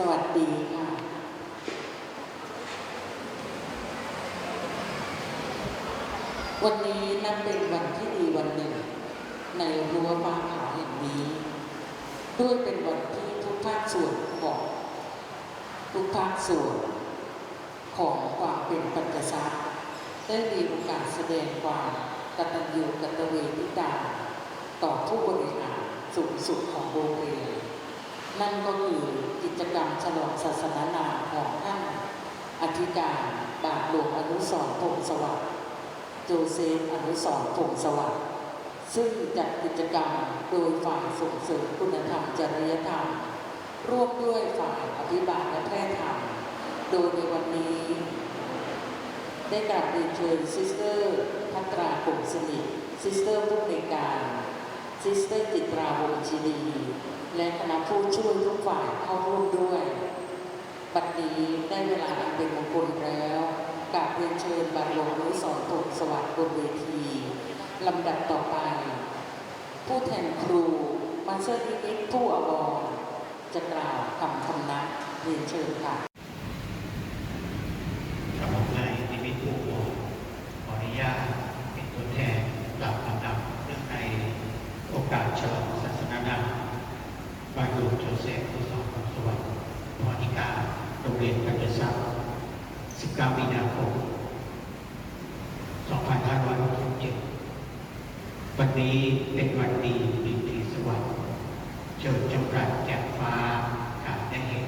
สวัสดีค่ะ วันนี้นับเป็นวันที่ดีวันหนึ่ง ในรั้วฟ้าขาวแห่งนี้ ด้วยเป็นวันที่ทุกภาคส่วนของทุกภาคส่วนของความเป็นปัจจทรัพย์ได้มีโอกาสแสดงความกตัญญูกตเวทิตา ต่อผู้บริหารสูงสุดของโรงเรียน นั่นก็คือกิจกรรมฉลองศาสนานาของท่านอธิการบาทหลวงอนุสรพงสวัสดิ์โจเซฟอนุสรพงสวัสดิ์ซึ่งจัดกิจกรรมโดยฝ่ายส่งเสริมคุณธรรมจริยธรรม ร่วมด้วยฝ่ายอภิบาลและแพทย์ธรรม โดยในวันนี้ ได้กราบเรียนเชิญซิสเตอร์พัตราคงสนิทซิสเตอร์ผู้ในการซิสเตอร์จิตราวงชีดี และคณะผู้ช่วยทุกฝ่ายเข้าร่วมด้วย บัดนี้ได้เวลาอันเป็นมงคลแล้วกราบเรียนเชิญบาทหลวงนุสรณ์ผลสวัสดิ์บนเวทีลำดับต่อไป ผู้แทนครูมาเชอร์ดิมิตผู้อวรจะกล่าวคำคำนับเรียนเชิญค่ะ สำหรับนายนิมิตผู้วงขออนุญาตเป็นตัวแทนกล่าวลำดับเรื่องในโอกาสฉลองศาสนาดาบาทหลวงโจเซฟผู้สอนของสวัสดิ์พรนิกาโรงเรียนปัญญาศักดิ์19มีนาคม 2567 วั นี้เป็นวันดีดีตรีสวัสดิ์เจิดจำรัดแจ่มฟ้าการได้เห็น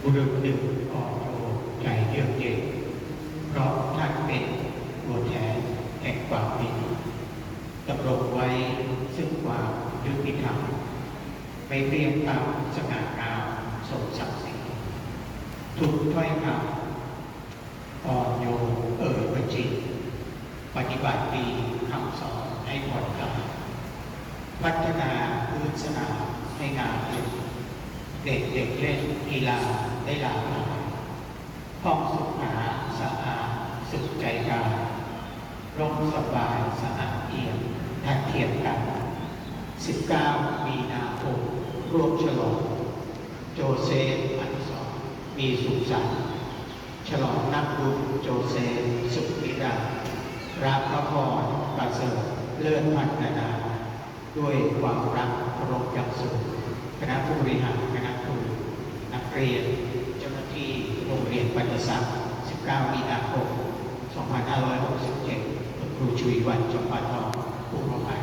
บุรุษหนึ่งอ่อนโยนใจเยือกเย็นเพราะท่านเป็นตัวแทนแห่งความดีดำรงไว้ซึ่งความยุติธรรมไม่เรียงตามสง่างามสมศักดิ์ศรีทุกถ้อยคำอ่อนโยนเอ่ยประจิตปฏิบัติดี ให้ผ่อนคลายพัฒนาพื้นสนามให้งานเด็กเด็กเล่นกีฬาได้หลากหลายห้องสุขาสะอาดสุขใจกายร่มสบายสะอาดเอี่ยมทัดเทียมกัน 19 มีนาคมร่วมฉลอง โจเซฟอันสรณ์มีสุขสันต์ฉลองนักบุญโจเซฟสุขนิรันดร์รับพระพรประเสริฐ เลื่อนพัฒนาด้วยความรักเคารพอย่างสูงคณะผู้บริหารคณะครูนักเรียน เจ้าหน้าที่โรงเรียนปัญญาศักดิ์19 มีนาคม 2567 ครูชุยวันจงปาทองผู้ประมา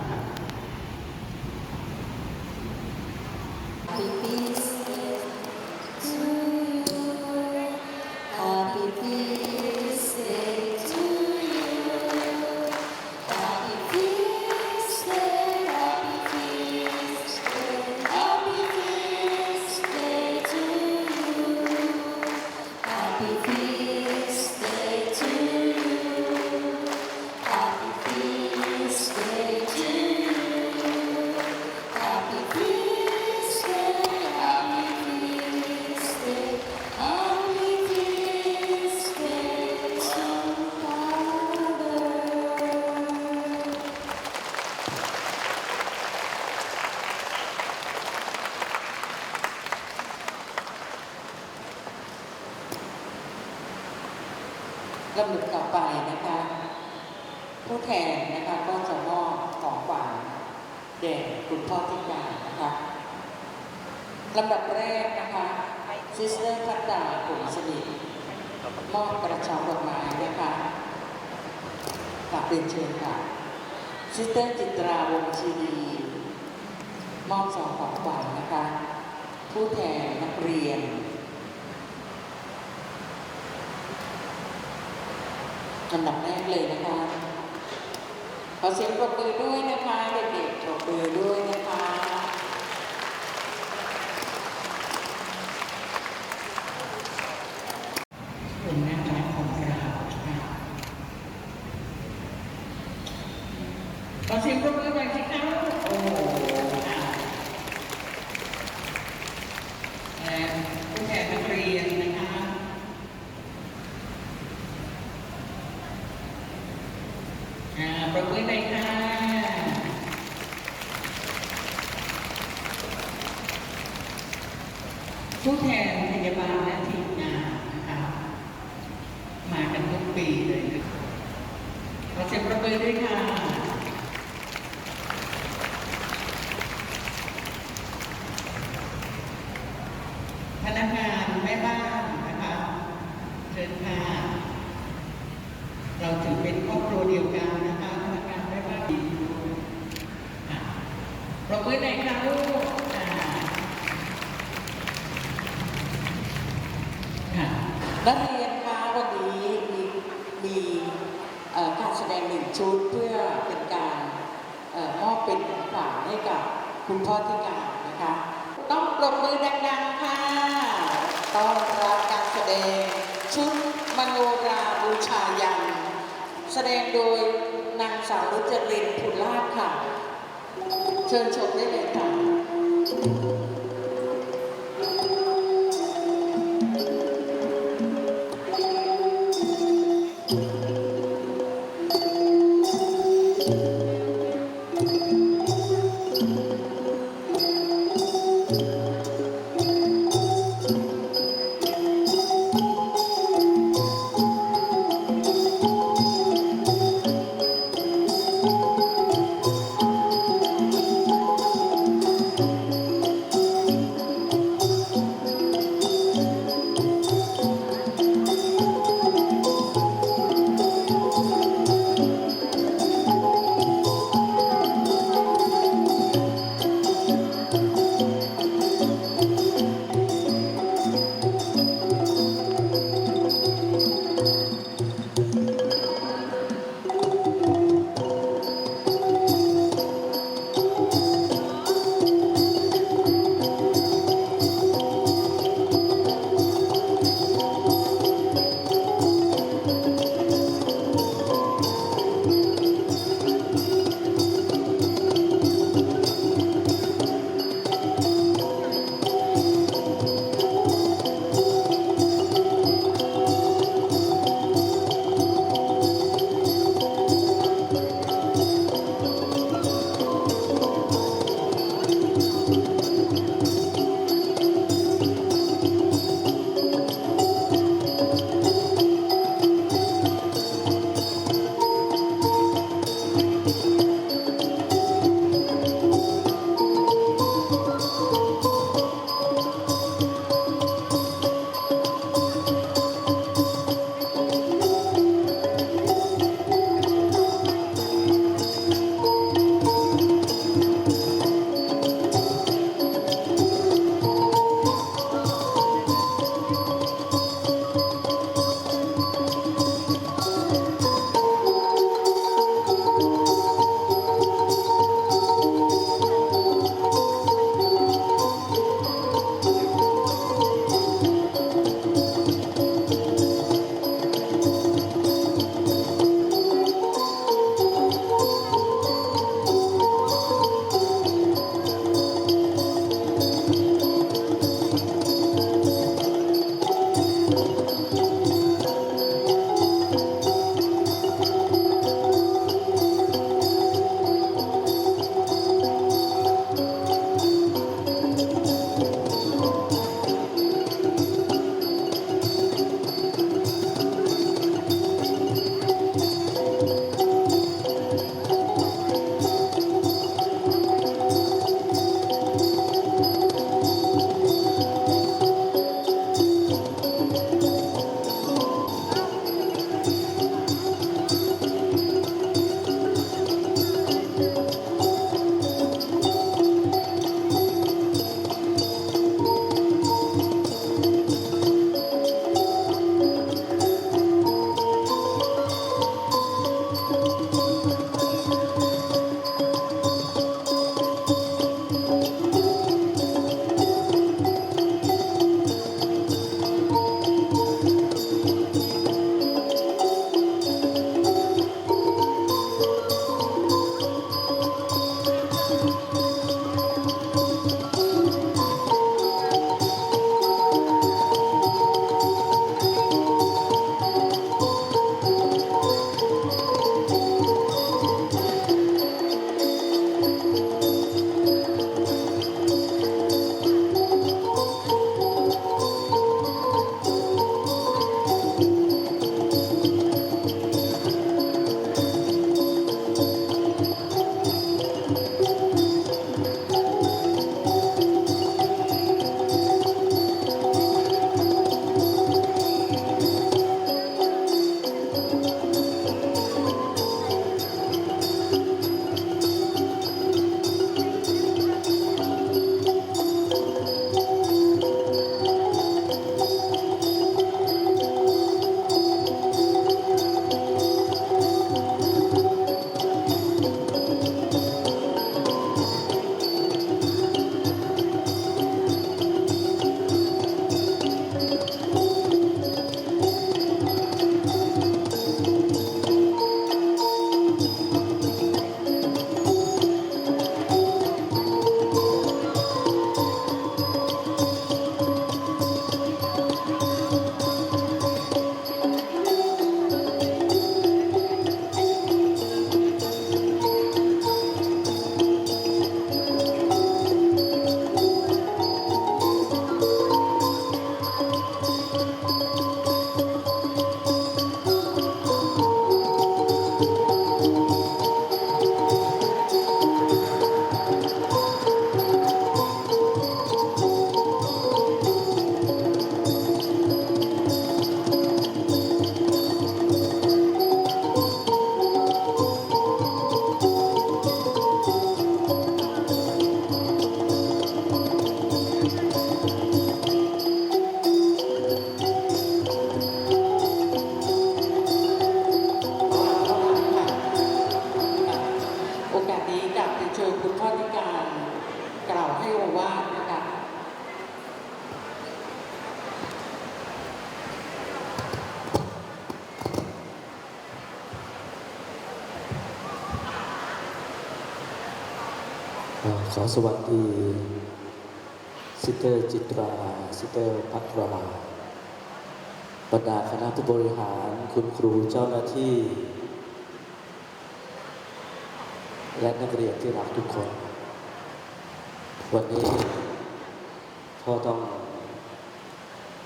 รียนเชิญค่ะซิสเตอร์จิตราวงชีดีมอบสองของขวัญนะคะ ผู้แทนนักเรียนอันดับแรกเลยนะคะ ขอเสียงปรบมือด้วยนะคะ เด็กๆปรบมือด้วยนะคะ คุณนะคะของเราค่ะขอเสียงปรบมือหน่อยสิคะโอ้โหอะและผู้แทนนักเรียนนะคะ อ่าประมือหน่อยค่ะผู้แทนพยาบาลและทีมงานนะคะมากันทุกปีเลยนะคะขอเสียงประมือด้วยค่ะ พนักงานแม่บ้านนะคะเชิญค่ะ เราถือเป็นครอบครัวเดียวกันนะคะพนักงานแม่บ้านดีค่ะปรบมือหน่อยค่ะลูกอ่าค่ะนักเรียนคะวันนี้มี มีการแสดงหนึ่งชุดเพื่อเป็นการมอบเป็นของขวัญให้กับคุณพ่อที่การนะคะ ต้องปรบมือดังๆค่ะต้อนรับการแสดงชุดมโนราบูชายันแสดงโดยนางสาวรุจรินพุลาภค่ะ เชิญชมได้เลยค่ะ ขอสวัสดีซิสเตอร์จิตราซิสเตอร์พัทราบรรดาคณะผู้บริหารคุณครูเจ้าหน้าที่ และนักเรียนที่รักทุกคน วันนี้พ่อต้อง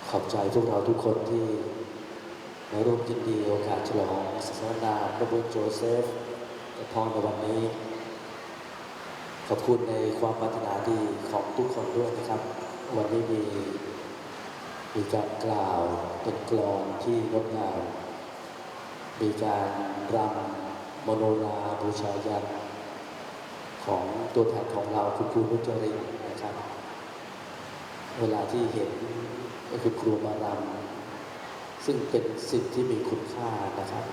ขอบใจพวกเราทุกคนที่มาร่วมยินดีโอกาสฉลองศาสนาพระบุตรโจเซฟและพรในวันนี้ ขอบคุณในความปรารถนาดีของทุกคนด้วยนะครับ วันนี้มีมีการกล่าวเป็นกลอนที่งดงามมีการรำมโนราบูชายันของตัวแทนของเราคุณครูนุจรินทนะครับ เวลาที่เห็นคุณครูมารำซึ่งเป็นสิ่งที่มีคุณค่านะครับ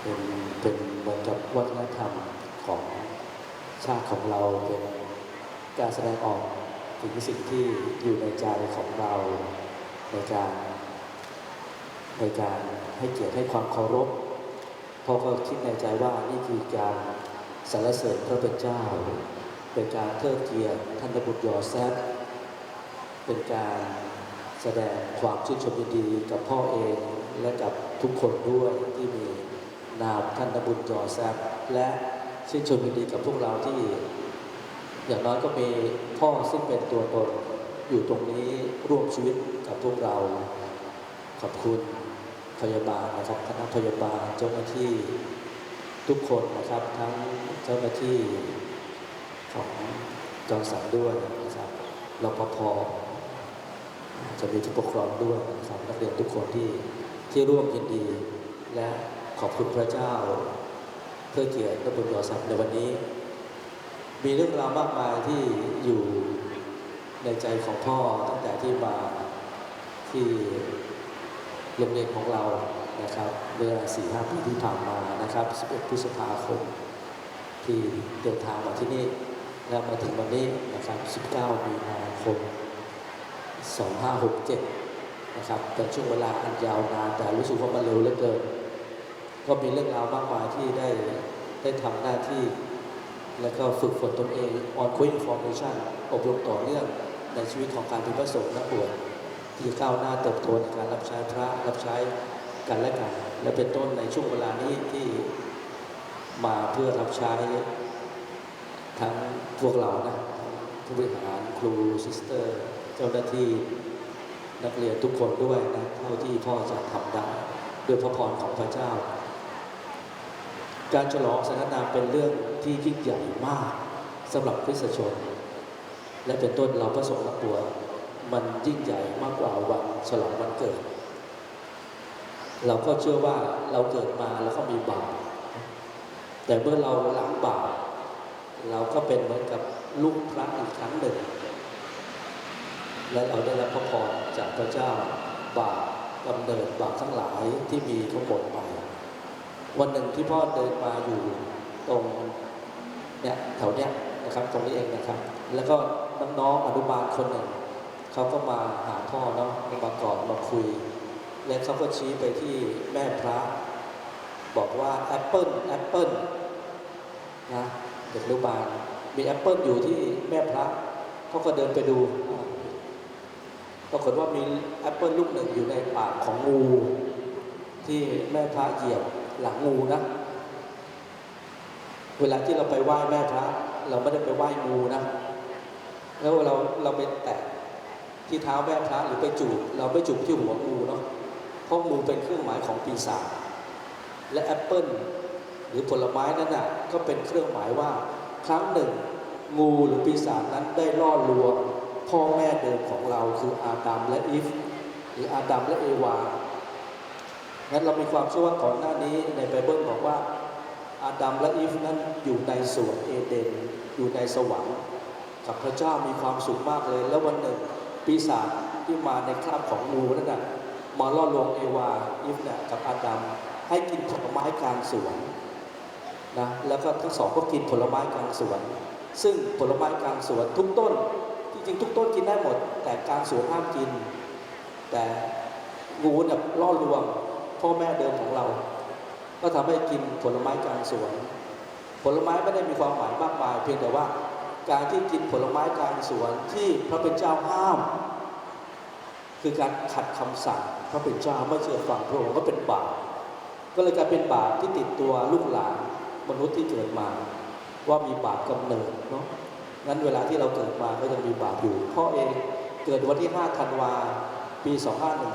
เป็นเป็นเหมือนกับวัฒนธรรมของ ชาติของเราเป็นการแสดงออกถึงสิ่งที่อยู่ในใจของเราในการในการให้เกียรติให้ความเคารพพราะก็คิดในใจว่านี่คือการสรรเสริญพระเป็นเจ้า เป็นการเทิดเกียรติท่านพระบุตรยอแซฟเป็นการแสดงความชื่นชมยินดีกับพ่อเองและกับทุกคนด้วยที่มีนามท่านพระบุตรยอแซฟและ ชื่นชมยินดีกับพวกเราที่ อย่างน้อยก็มีพ่อซึ่งเป็นตัวตนอยู่ตรงนี้ร่วมชีวิตกับพวกเรา ขอบคุณพยาบาลนะครับคณะพยาบาลเจ้าหน้าที่ทุกคนนะครับ ทั้งเจ้าหน้าที่ของจอสันด้วยนะครับรปภจะมีผู้ปกครองด้วยนะครับนักเรียนทุกคนที่ที่ร่วมยินดี และขอบคุณพระเจ้า เพื่อเกียรติพระบุญยอสันในวันนี้ มีเรื่องราวมากมายที่อยู่ในใจของพ่อตั้งแต่ที่มาที่โรงเรียนของเรานะครับเมื่อ4 5ปีที่ผ่านมานะครับ 11 พฤษภาคม ที่เดินทางมาที่นี่แล้วมาถึงวันนี้นะครับ 19 มีนาคม 2567 นะครับเป็นช่วงเวลาอันยาวนานแต่รู้สึกว่ามันเร็วเหลือเกิน ก็มีเรื่องราวมากมายที่ได้ได้ทำหน้าที่ แล้วก็ฝึกฝนตนเอง on going formation อบรมต่อเนื่องในชีวิตของการเป็นพระสงฆ์นักบวชที่จะก้าวหน้าเติบโตในการรับใช้พระรับใช้กันและกันและเป็นต้นในช่วงเวลานี้ที่มาเพื่อรับใช้ทั้งพวกเรานะผู้บริหารครูซิสเตอร์ เจ้าหน้าที่นักเรียนทุกคนด้วยนะเท่าที่พ่อจะทำได้ด้วยพระพรของพระเจ้า การฉลองสถานามเป็นเรื่องที่ยิ่งใหญ่มากสำหรับคริสตชน และเป็นต้นเราพระสงฆ์นักบวชมันยิ่งใหญ่มากกว่าวันฉลองวันเกิด เราก็เชื่อว่าเราเกิดมาแล้วก็มีบาปแต่เมื่อเราล้างบาปเราก็เป็นเหมือนกับลูกพระอีกครั้งหนึ่ง และเราได้รับพระพรจากพระเจ้าบาปกำเนิดบาปทั้งหลายที่มีทั้งหมดไป วันหนึ่งที่พ่อเดินมาอยู่ตรงเนี่ยแถวเนี้ยนะครับ ตรงนี้เองนะครับ แล้วก็น้องๆอนุบาลคนหนึ่งเขาก็มาหาพ่อเนาะมากอดมาคุย และเขาก็ชี้ไปที่แม่พระ บอกว่าแอปเปิลแอปเปิลนะเด็กอนุบาลมีแอปเปิลอยู่ที่แม่พระเขาก็เดินไปดูปรากฏว่ามีแอปเปิลลูกหนึ่งอยู่ในปากของงูที่แม่พระเหยียบ หลังงูนะ เวลาที่เราไปไหว้แม่พระ เราไม่ได้ไปไหว้งูนะ แล้วเราเราไปแตะที่เท้าแม่พระหรือไปจูบเราไม่จูบที่หัวงูเนาะเพราะงูเป็นเครื่องหมายของปีศาจและแอปเปิลหรือผลไม้นั้นน่ะก็เป็นเครื่องหมายว่าครั้งหนึ่ง งูหรือปีศาจนั้นได้ล่อลวงพ่อแม่เดิมของเราคืออาดัมและอีฟหรืออาดัมและเอวา งั้นเรามีความเชื่อว่าก่อนหน้านี้ในไบเบิลบอกว่า อาดัมและอีฟนั้นอยู่ในสวนเอเดน อยู่ในสวรรค์กับพระเจ้ามีความสุขมากเลย แล้ววันหนึ่งปีศาจที่มาในคราบของงูนั่นน่ะมาล่อลวงเอวาอีฟเนี่ยกับอาดัมให้กินผลไม้กลางสวนนะแล้วก็ทั้งสองก็กินผลไม้กลางสวน ซึ่งผลไม้กลางสวนทุกต้นจริงๆทุกต้นกินได้หมด แต่กลางสวนห้ามกิน แต่งูเนี่ยล่อลวง พ่อแม่เดิมของเรา ก็ทำให้กินผลไม้กลางสวน ผลไม้ไม่ได้มีความหมายมากมาย เพียงแต่ว่าการที่กินผลไม้กลางสวนที่พระเป็นเจ้าห้าม คือการขัดคำสั่งพระเป็นเจ้าไม่เชื่อฟังพระองค์ก็เป็นบาปก็เลยกลายเป็นบาปที่ติดตัวลูกหลานมนุษย์ที่เกิดมา ว่ามีบาปกำเนิดเนาะงั้นเวลาที่เราเกิดมาก็ยังมีบาปอยู่พ่อเองเกิดวันที่ 5 ธันวา ปี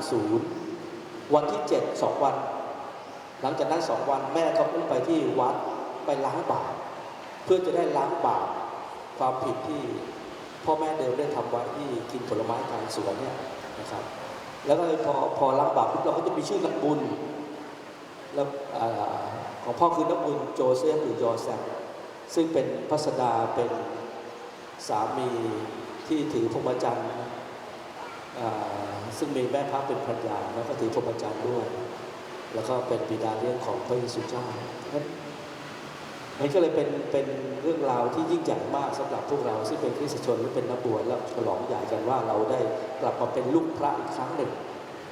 2510 วันที่7 2วัน หลังจากนั้นสองวันแม่ก็อุ้มไปที่วัดไปล้างบาปเพื่อจะได้ล้างบาปความผิดที่พ่อแม่เดิมได้ทำไว้ที่กินผลไม้กลางสวนเนี่ยนะครับ แล้วก็พอพอล้างบาปปุ๊บเราก็จะมีชื่อนักบุญแล้วอของพ่อคือนักบุญโจเซฟหรือยอแซมซึ่งเป็นพัสดาเป็นสามีที่ถือพรหมจรรย์อ่า ซึ่งมีแม่พระเป็นภรรยาแล้วก็ถือพรหมจรรย์ด้วย แล้วก็เป็นบิดาเลี้ยงของพระเยซูเจ้านั้นมันก็เลยเป็นเป็นเรื่องราวที่ยิ่งใหญ่มากสำหรับพวกเราซึ่งเป็นคริสตชนหรือเป็นนักบวชและฉลองใหญ่กันว่าเราได้กลับมาเป็นลูกพระอีกครั้งหนึ่ง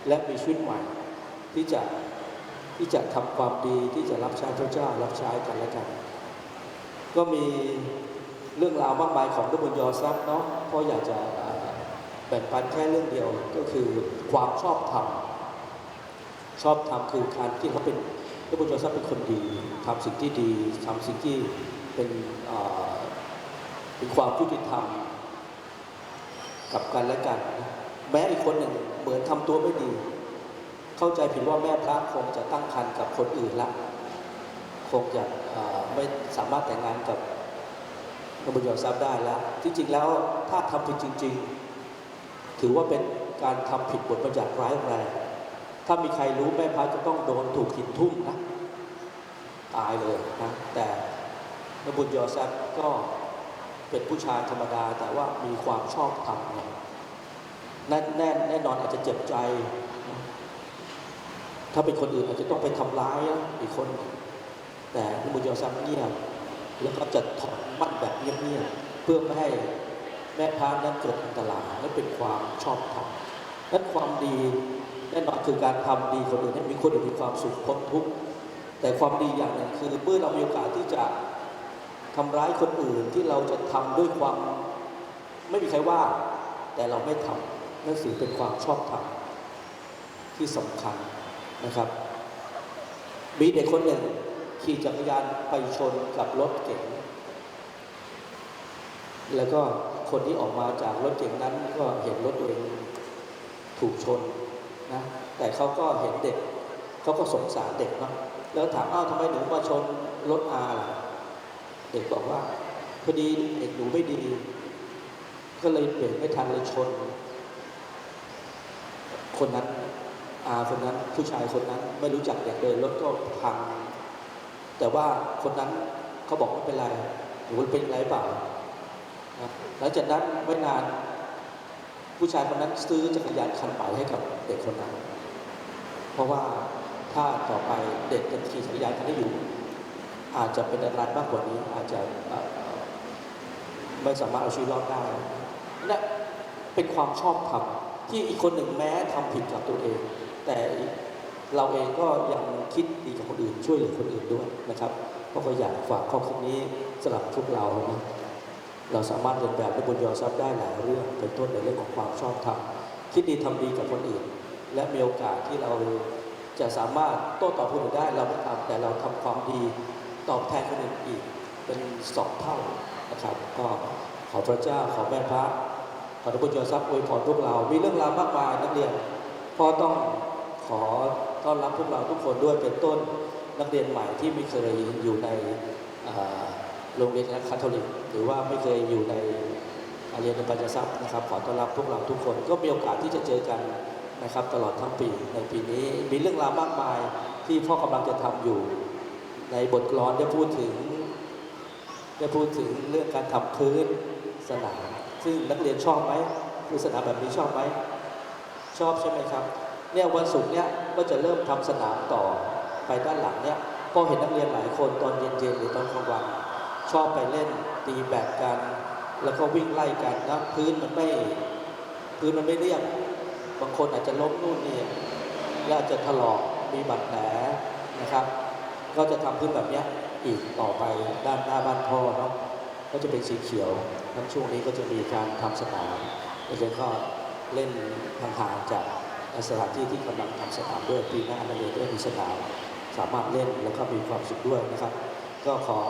และมีชีวิตใหม่ ที่จะที่จะทำความดีที่จะรับใช้พระเจ้า รับใช้กันและกัน ก็มีเรื่องราวมากมายของนักบุญยอทรัพย์เนาะเพราะอยากจะ แบ่งปันแค่เรื่องเดียวก็คือความชอบธรรมชอบทำคือการที่เขาเป็นพระพุทธเจ้าเป็นคนดีทำสิ่งที่ดีทำสิ่งที่เป็นเป็นความยุติธรรมกับกันและกัน แม้อีกคนหนึ่งเหมือนทำตัวไม่ดี เข้าใจผิดว่าแม่พระคงจะตั้งครรภ์กับคนอื่นละคงจะไม่สามารถแต่งงานกับพระบุญยอทรัพย์ได้แล้ว ที่จริงแล้วถ้าทำผิดจริง ๆ ถือว่าเป็นการทำผิดบทบัญญัติร้ายแรงถ้ามีใครรู้แม่พระจะต้องโดนถูกหินทุ่มนะตายเลยนะแต่นบุญยอแซก็เป็นผู้ชายธรรมดา แต่ว่ามีความชอบธรรมเนี่ยแน่แน่แน่นอนอาจจะเจ็บใจ ถ้าเป็นคนอื่นอาจจะต้องไปทำร้ายอีกคน แต่นบุญยอแซเงียบแล้วก็จะถอนมั่นแบบเงียบๆเพื่อไม่ให้ แม่พระนั้นเกิดอันตรายและเป็นความชอบธรรมนั้นความดีแน่นอนคือการทำดีคนอื่นให้มีคนอื่นมีความสุขพ้นทุกข์แต่ความดีอย่างหนึ่งคือเมื่อเรามีโอกาสที่จะทำร้ายคนอื่นที่เราจะทำด้วยความไม่มีใครว่า แต่เราไม่ทำนั่นถือเป็นความชอบธรรมที่สำคัญนะครับ มีเด็กคนหนึ่งขี่จักรยานไปชนกับรถเก๋งแล้วก็ คนที่ออกมาจากรถเก๋งนั้นก็เห็นรถตัวเองถูกชนนะ แต่เขาก็เห็นเด็ก เขาก็สงสารเด็กเนาะแล้วถามอ้าวทำไมหนูมาชนรถอาล่ะเด็กบอกว่าพอดีเด็กหนูไม่ดี ก็เลยเบรกไม่ทันเลยชน คนนั้นอาคนนั้นผู้ชายคนนั้นไม่รู้จักอยางเดินรถก็พัง แต่ว่าคนนั้นเขาบอกไม่เป็นไรหนูเป็นไรเปล่า นะหลังจากนั้นไม่นานผู้ชายคนนั้นซื้อจักรยานคันใหม่ให้กับเด็กคนนั้น เพราะว่าถ้าต่อไปเด็กยังขี่จักรยานคันนี้อยู่ อาจจะเป็นอันตรายมากกว่านี้ อาจจะไม่สามารถเอาชีวิตรอดได้นั่นเป็นความชอบธรรมที่อีกคนหนึ่งแม้ทำผิดกับตัวเอง แต่เราเองก็ยังคิดดีกับคนอื่นช่วยเหลือคนอื่นด้วยนะครับ ก็อยากฝากข้อคิดนี้สำหรับพวกเรานะ เราสามารถเรียนแบบและบุญยอทรัพย์ได้หลายเรื่องเป็นต้นในเรื่องของความชอบธรรมคิดดีทำดีกับคนอื่น และมีโอกาสที่เราจะสามารถโต้ตอบคนอื่นได้เราไม่ทำแต่เราทำความดีตอบแทนคนอื่นอีกเป็นสองเท่านะครับก็ขอพระเจ้าขอแม่พระขอพระบุญยอทรัพย์อวยพรพวกเรา มีเรื่องราวมากมายนักเรียนพ่อต้องขอต้อนรับพวกเราทุกคนด้วยเป็นต้นนักเรียนใหม่ที่ไม่เคยอยู่ในอ่า โรงเรียนคาทอลิกหรือว่าไม่เคยอยู่ในเรียนในปัญญาทรัพย์นะครับขอต้อนรับพวกเราทุกคนก็มีโอกาสที่จะเจอกันนะครับตลอดทั้งปีในปีนี้มีเรื่องราวมากมายที่พ่อกำลังจะทำอยู่ ในบทกลอนได้พูดถึง ได้พูดถึงเรื่องการทำพื้นสนามซึ่งนักเรียนชอบไหมคือสนามแบบนี้ชอบไหมชอบใช่ไหมครับเนี่ยวันศุกร์เนี่ยก็จะเริ่มทำสนามต่อไปด้านหลังเนี่ยพอเห็นนักเรียนหลายคนตอนเย็นๆหรือตอนกลางวัน ชอบไปเล่นตีแบดกัน แล้วก็วิ่งไล่กันนะพื้นมันไม่พื้นมันไม่เรียบบางคนอาจจะล้มนู่นนี่แล้วอาจจะถลอกมีบาดแผลนะครับ ก็จะทำพื้นแบบนี้อีกต่อไปด้านหน้าบ้านพ่อเนาะก็จะเป็นสีเขียวทั้งช่วงนี้ก็จะมีการทำสนามแล้วก็เล่นห่างๆจากสถานที่ที่กำลังทำสนามด้วยปีหน้านักเรียนได้มีสนามสามารถเล่นแล้วก็มีความสุขด้วยนะครับ ก็ขอ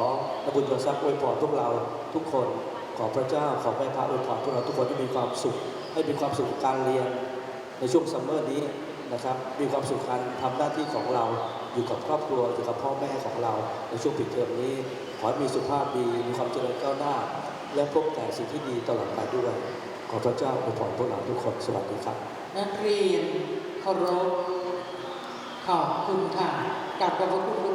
พระบุญยศักดิ์อวยพรพวกเราทุกคน ขอพระเจ้าขอแม่พระอวยพรพวกเราทุกคนที่มีความสุข ให้มีความสุขการเรียนในช่วงซัมเมอร์นี้นะครับ มีความสุขการทำหน้าที่ของเราอยู่กับครอบครัวอยู่กับพ่อแม่ของเรา ในช่วงปิดเทอมนี้ ขอให้มีสุขภาพดีมีความเจริญก้าวหน้า และพบแต่สิ่งที่ดีตลอดไปด้วย ขอพระเจ้าอวยพรพวกเราทุกคนสวัสดีครับ นักเรียนเคารพขอบคุณค่ะกลับขอบพระคุณ